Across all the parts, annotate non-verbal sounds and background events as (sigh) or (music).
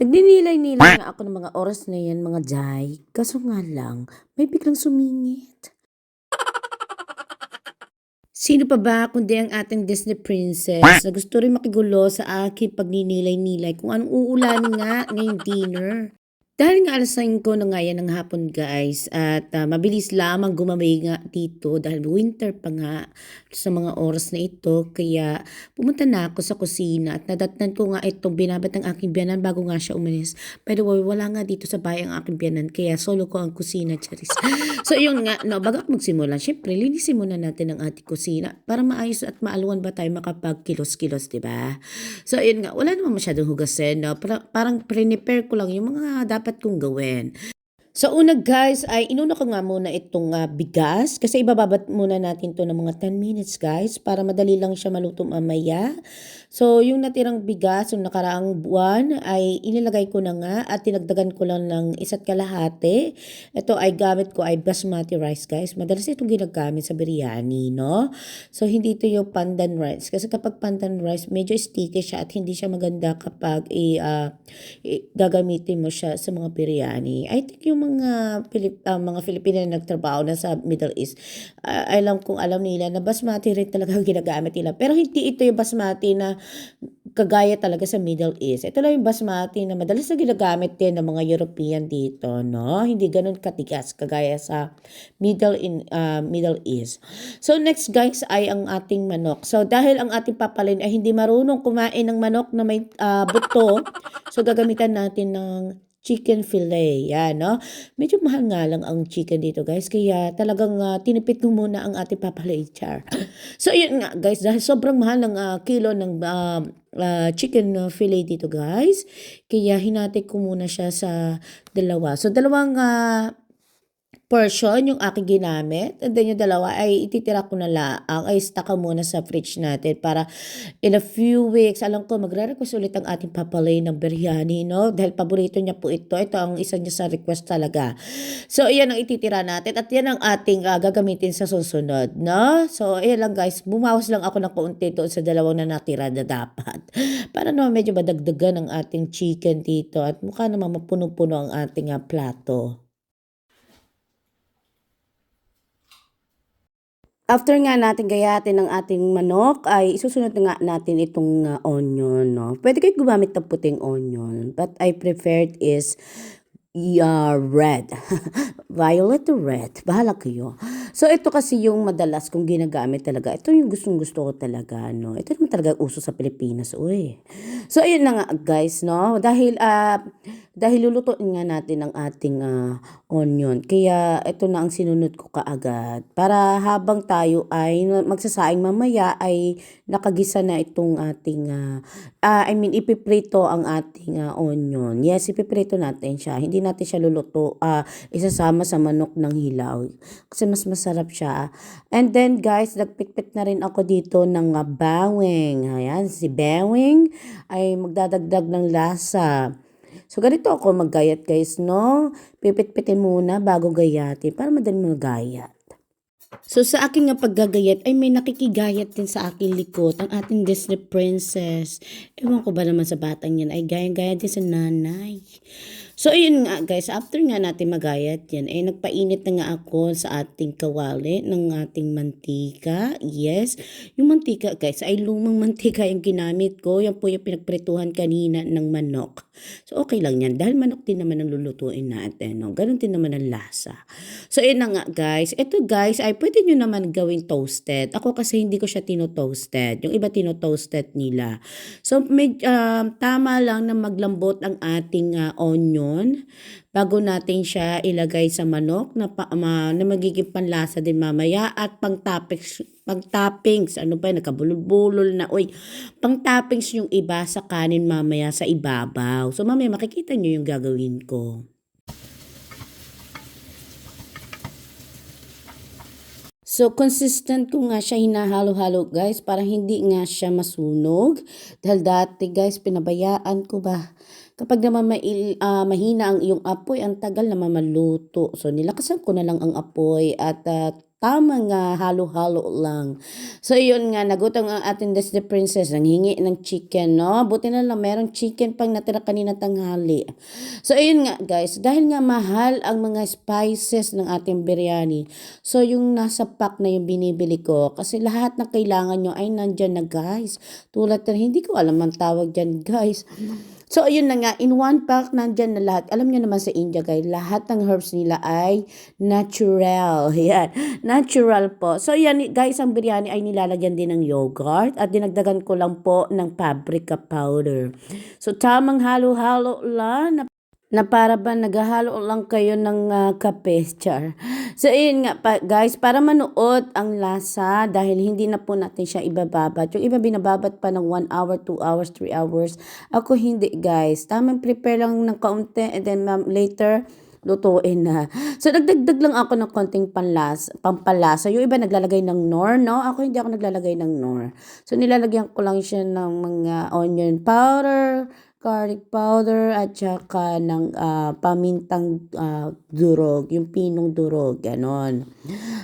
Nagninilay-nilay nga ako ng mga oras na yan, mga jay. Kaso nga lang, may biglang sumingit. Sino pa ba kundi ang ating Disney princess na gusto rin makigulo sa aking pagninilay-nilay kung anong uulanin nga ngayong dinner. Dahil nga alas 5 na nga yan ng hapon guys at ah, mabilis lamang gumamay nga dito dahil winter pa nga sa mga oras na ito kaya pumunta na ako sa kusina at nadatnan ko nga itong binabat ng aking biyanan bago nga siya umalis. Way, wala nga dito sa bahay ang aking biyanan kaya solo ko ang kusina, charis. (laughs) so yun nga, no, bago magsimula, syempre linisin muna natin ang ating kusina para maayos at maaluan ba tayo makapag-kilos-kilos, di ba? So yun nga, wala naman masyadong hugasin, no? Para, parang prepare ko lang yung mga dapat kong gawin. So una guys ay inuna ko nga muna itong ah, bigas kasi ibababat muna natin to ng mga 10 minutes guys para madali lang siya maluto mamaya. So yung natirang bigas yung nakaraang buwan ay inilagay ko na nga at tinagdagan ko lang ng isa't kalahati. Ito ay gamit ko ay basmati rice guys. Madalas itong ginagamit sa biryani no. So hindi ito yung pandan rice kasi kapag pandan rice medyo sticky siya at hindi siya maganda kapag i, ah, i- gagamitin mo siya sa mga biryani. I think yung mga Pilip, ah, mga Filipino na nagtrabaho na sa Middle East, ah, alam kung alam nila na basmati rin talaga ang ginagamit nila. Pero hindi ito yung basmati na kagaya talaga sa Middle East. Ito lang yung basmati na madalas na ginagamit din ng mga European dito, no? Hindi ganun katigas kagaya sa Middle in ah, Middle East. So next guys ay ang ating manok. So dahil ang ating papalin ay hindi marunong kumain ng manok na may ah, buto, so gagamitan natin ng chicken fillet. Yan, no? Medyo mahal nga lang ang chicken dito, guys. Kaya talagang ah, tinipid ko muna ang ating papalay char. so, yun nga, guys. Dahil sobrang mahal ng ah, kilo ng ah, ah, chicken fillet dito, guys. Kaya hinati ko muna siya sa dalawa. So, dalawang ah, portion yung aking ginamit. And then yung dalawa ay ititira ko na lang. Ay stock ko muna sa fridge natin para in a few weeks, alam ko magre-request ulit ang ating papalay ng biryani, no? Dahil paborito niya po ito. Ito ang isa niya sa request talaga. So, iyan ang ititira natin at yan ang ating ah, gagamitin sa susunod, no? So, ayan lang guys. Bumawas lang ako ng kaunti doon sa dalawang na natira na dapat. (laughs) Para naman medyo madagdagan ang ating chicken dito at mukha naman mapuno-puno ang ating ah, plato. After nga natin gayatin ng ating manok, ay isusunod nga natin itong ah, onion, no? Pwede kayo gumamit ng puting onion, but I preferred is yeah, red. (laughs) Violet or red. Bahala kayo. So, ito kasi yung madalas kong ginagamit talaga. Ito yung gustong gusto ko talaga, no? Ito naman talaga uso sa Pilipinas, uy. So, ayun na nga, guys, no? Dahil, ah, dahil lulutuin nga natin ang ating ah, onion. Kaya, ito na ang sinunod ko kaagad. Para habang tayo ay magsasaing mamaya ay nakagisa na itong ating, ah, ah, I mean, ipiprito ang ating ah, onion. Yes, ipiprito natin siya. Hindi natin siya luluto, ah, isasama sa manok ng hilaw. Kasi mas masarap siya. And then, guys, nagpitpit na rin ako dito ng ah, bawang. Ayan, si bawang ay magdadagdag ng lasa. So, ganito ako maggayat, guys, no? Pipit-pitin muna bago gayatin para madaling magayat. So sa aking nga paggagayat ay may nakikigayat din sa aking likod ang ating Disney princess. Ewan ko ba naman sa batang yan ay gayang-gaya din sa nanay. So ayun nga guys, after nga natin magayat yan, ay nagpainit na nga ako sa ating kawali ng ating mantika. Yes, yung mantika guys ay lumang (laughs) mantika yung ginamit ko. Yan po yung pinagprituhan kanina ng manok. So okay lang yan dahil manok din naman ang lulutuin natin. No? Ganon din naman ang lasa. So yun na nga guys. Ito guys ay pwede nyo naman gawing toasted. Ako kasi hindi ko siya tino-toasted. Yung iba tino-toasted nila. So med, ah, tama lang na maglambot ang ating ah, onion bago natin siya ilagay sa manok na, pa, ma, na magiging panlasa din mamaya at pang toppings pang toppings ano ba nakabulol-bulol na oy pang toppings yung iba sa kanin mamaya sa ibabaw so mamaya makikita nyo yung gagawin ko So, consistent ko nga siya hinahalo-halo, guys, para hindi nga siya masunog. Dahil dati, guys, pinabayaan ko ba? Kapag naman mail, ah, mahina ang iyong apoy, ang tagal naman maluto. So, nilakasan ko na lang ang apoy at ah, tamang ah, halo-halo lang. So, yun nga, nagutom ang ating Disney Princess. Nanghingi ng chicken, no? Buti na lang, merong chicken pang natira kanina tanghali. So, ayun nga, guys. Dahil nga mahal ang mga spices ng ating biryani. So, yung nasa pack na yung binibili ko. Kasi lahat na kailangan nyo ay nandyan na, guys. Tulad na, hindi ko alam ang tawag dyan, guys. So, ayun na nga, in one pack, nandyan na lahat. Alam niyo naman sa India, guys, lahat ng herbs nila ay natural. (laughs) Yan, natural po. So, yan, guys, ang biryani ay nilalagyan din ng yogurt at dinagdagan ko lang po ng paprika powder. So, tamang halo-halo lang na para ba naghahalo lang kayo ng ah, kape, char. So, ayun nga, pa, guys, para manuot ang lasa dahil hindi na po natin siya ibababat. Yung iba binababat pa ng 1 hour, 2 hours, 3 hours. Ako hindi, guys. Tamang prepare lang ng kaunti and then ma'am, later, lutuin na. So, nagdagdag lang ako ng konting panlas, pampalasa. Yung iba naglalagay ng nor, no? Ako hindi ako naglalagay ng nor. So, nilalagyan ko lang siya ng mga onion powder, garlic powder, at saka ng ah, pamintang ah, durog, yung pinong durog, ganon.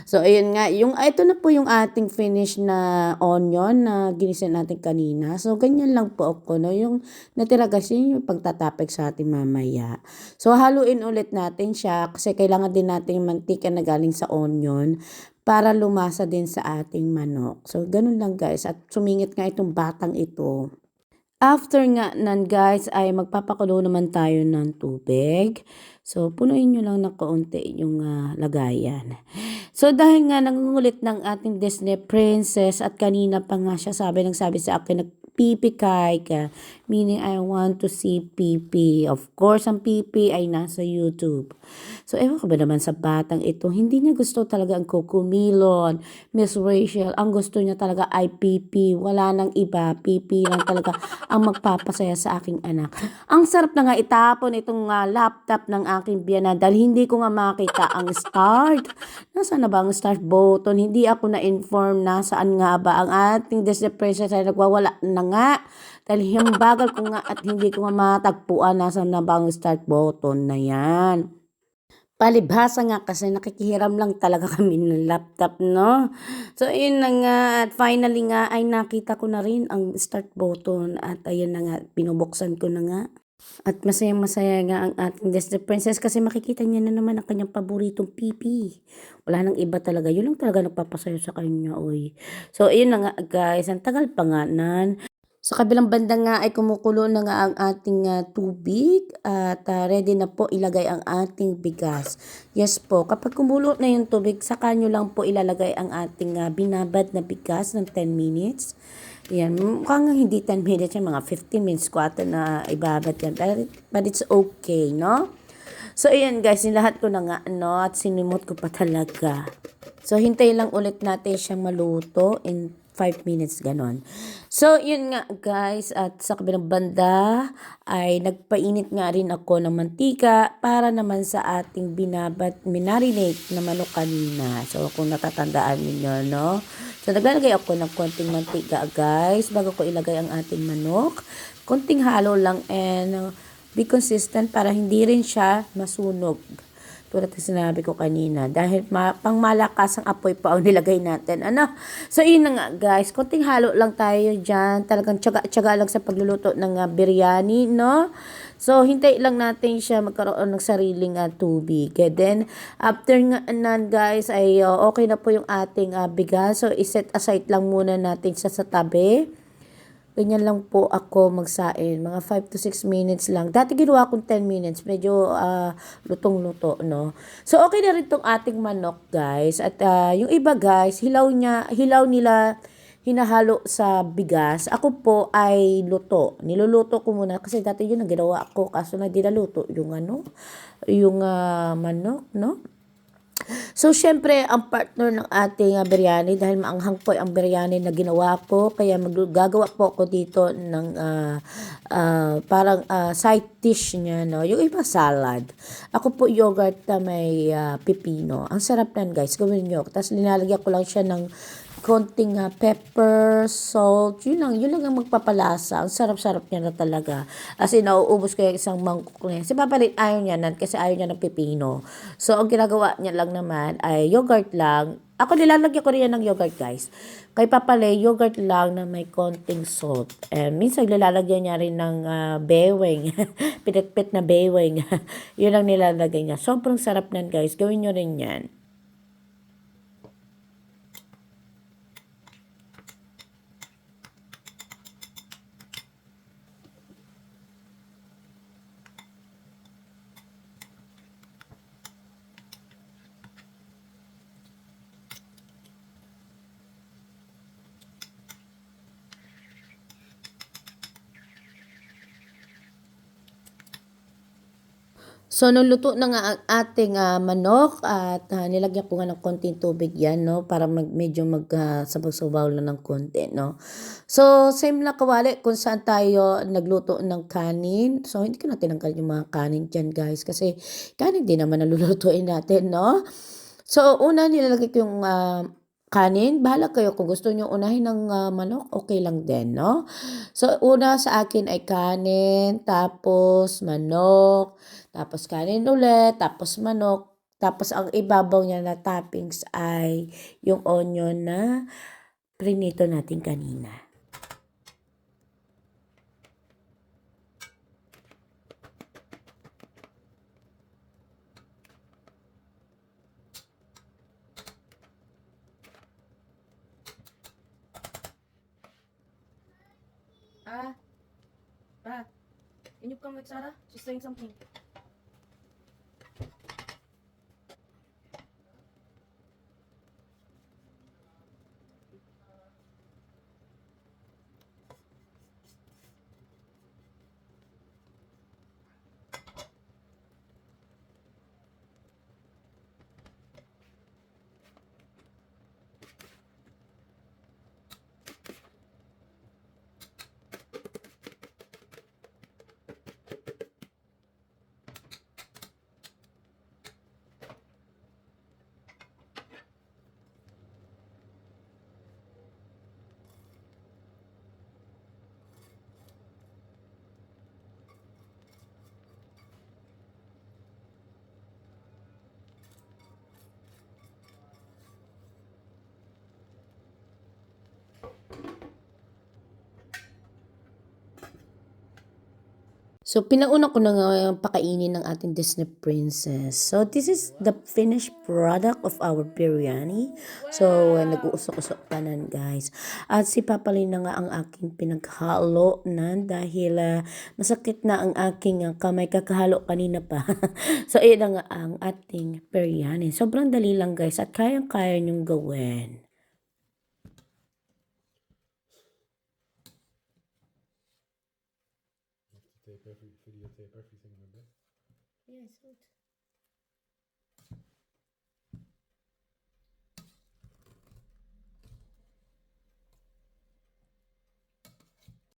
So, ayun nga, yung, ah, ito na po yung ating finish na onion na ginisa natin kanina. So, ganyan lang po ako, no? Yung natira kasi yung pagtatapik sa ating mamaya. So, haluin ulit natin siya kasi kailangan din natin yung mantika na galing sa onion para lumasa din sa ating manok. So, ganun lang guys. At sumingit nga itong batang ito. After nga nan guys ay magpapakulo naman tayo ng tubig. So punuin nyo lang ng kaunti yung ah, lagayan. So dahil nga nangungulit ng ating Disney princess at kanina pa nga siya sabi nang sabi sa akin nagpipi kay ka. Meaning I want to see pipi. Of course ang pipi ay nasa YouTube. So ewan ko ba naman sa batang ito, hindi niya gusto talaga ang Cocomelon, Miss Rachel. Ang gusto niya talaga ay pipi. Wala nang iba. Pipi lang talaga ang magpapasaya sa aking anak. Ang sarap na nga itapon itong ah, laptop ng aking biyanan dahil hindi ko nga makita ang start. Nasaan na ba ang start button? Hindi ako na-inform na saan nga ba ang ating Disney Princess ay nagwawala na nga. Dahil yung bagal ko nga at hindi ko matagpuan nasaan na ba ang start button na yan. Palibhasa nga kasi nakikihiram lang talaga kami ng laptop, no? So, ayun na nga. At finally nga ay nakita ko na rin ang start button. At ayun na nga, binubuksan ko na nga. At masaya-masaya nga ang ating Disney Princess kasi makikita niya na naman ang kanyang paboritong pipi. Wala nang iba talaga. Yun lang talaga nagpapasaya sa kanya, oy. So, ayun na nga guys. Ang tagal pa nga nan. Sa kabilang banda nga ay kumukulo na nga ang ating ah, tubig at ah, ready na po ilagay ang ating bigas. Yes po, kapag kumulo na yung tubig, saka nyo lang po ilalagay ang ating ah, binabad na bigas ng 10 minutes. Yan, mukhang hindi 10 minutes yan, mga 15 minutes ko ata na ibabad yan. But, but it's okay, no? So, ayan guys, nilahat ko na nga, no? At sinimot ko pa talaga. So, hintay lang ulit natin siyang maluto in 5 minutes, ganon. So, yun nga guys, at sa kabilang banda ay nagpainit nga rin ako ng mantika para naman sa ating binabat, minarinate na manok kanina. So, kung natatandaan ninyo, no? So, naglalagay ako ng konting mantika guys, bago ko ilagay ang ating manok. Konting halo lang and be consistent para hindi rin siya masunog. Tulad ng sinabi ko kanina. Dahil ma- pang malakas ang apoy pa ang nilagay natin. Ano? So, yun na nga guys. Konting halo lang tayo dyan. Talagang tsaga-tsaga lang sa pagluluto ng uh, biryani, no? So, hintay lang natin siya magkaroon ng sariling uh, tubig. And then, after nga nan guys, ay uh, okay na po yung ating uh, bigas. So, iset aside lang muna natin siya sa tabi. Ganyan lang po ako magsain. Mga 5 to 6 minutes lang. Dati ginawa kong 10 minutes. Medyo ah, lutong-luto, no? So, okay na rin tong ating manok, guys. At ah, yung iba, guys, hilaw, niya, hilaw nila hinahalo sa bigas. Ako po ay luto. Niluluto ko muna kasi dati yun ang ginawa ko. Kaso na dinaluto yung ano, yung ah, manok, no? So, syempre, ang partner ng ating uh, biryani, dahil maanghang po ang biryani na ginawa ko, kaya maggagawa po ako dito ng uh, uh, parang uh, side dish niya, no? Yung iba salad. Ako po yogurt na may uh, pipino. Ang sarap yan, guys. Gawin nyo. Tapos, linalagyan ko lang siya ng konting uh, pepper, salt, yun lang, yun lang ang magpapalasa. Ang sarap-sarap niya na talaga. As in, nauubos ko yung isang mangkok niya. Si Papalit, ayaw niya nan kasi ayaw niya ng pipino. So, ang ginagawa niya lang naman ay yogurt lang, Ako nilalagyan ko rin yan ng yogurt guys. Kay Papale, yogurt lang na may konting salt. And minsan nilalagyan niya rin ng ah, beweng. (laughs) Pinitpit na beweng. (laughs) Yun ang nilalagay niya. Sobrang sarap nan guys. Gawin nyo rin yan. So, nung luto na nga ang ating ah, manok at ah, nilagyan ko nga ng konting tubig yan, no? Para mag, medyo mag ah, sabaw-sabaw lang ng konti, no? So, same lang kawali kung saan tayo nagluto ng kanin. So, hindi ko na tinanggal yung mga kanin dyan, guys. Kasi kanin din naman nalulutuin natin, no? So, una nilalagay ko yung ah, kanin. Bahala kayo kung gusto nyo unahin ng ah, manok, okay lang din, no? So, una sa akin ay kanin, tapos manok, tapos kanin ulit, tapos manok, tapos ang ibabaw niya na toppings ay yung onion na prinito natin kanina. welcome, Lexara. Just saying something. So, pinauna ko na nga pakainin ng ating Disney princess. So, this is the finished product of our biryani. So, uh, nag-uusok-usok pa nan, guys. At si Papa Lin na nga ang aking pinaghalo nan dahil ah, masakit na ang aking ah, kamay kakahalo kanina pa. (laughs) so, iyan na nga ang ating biryani. Sobrang dali lang, guys. At kayang-kaya niyong gawin.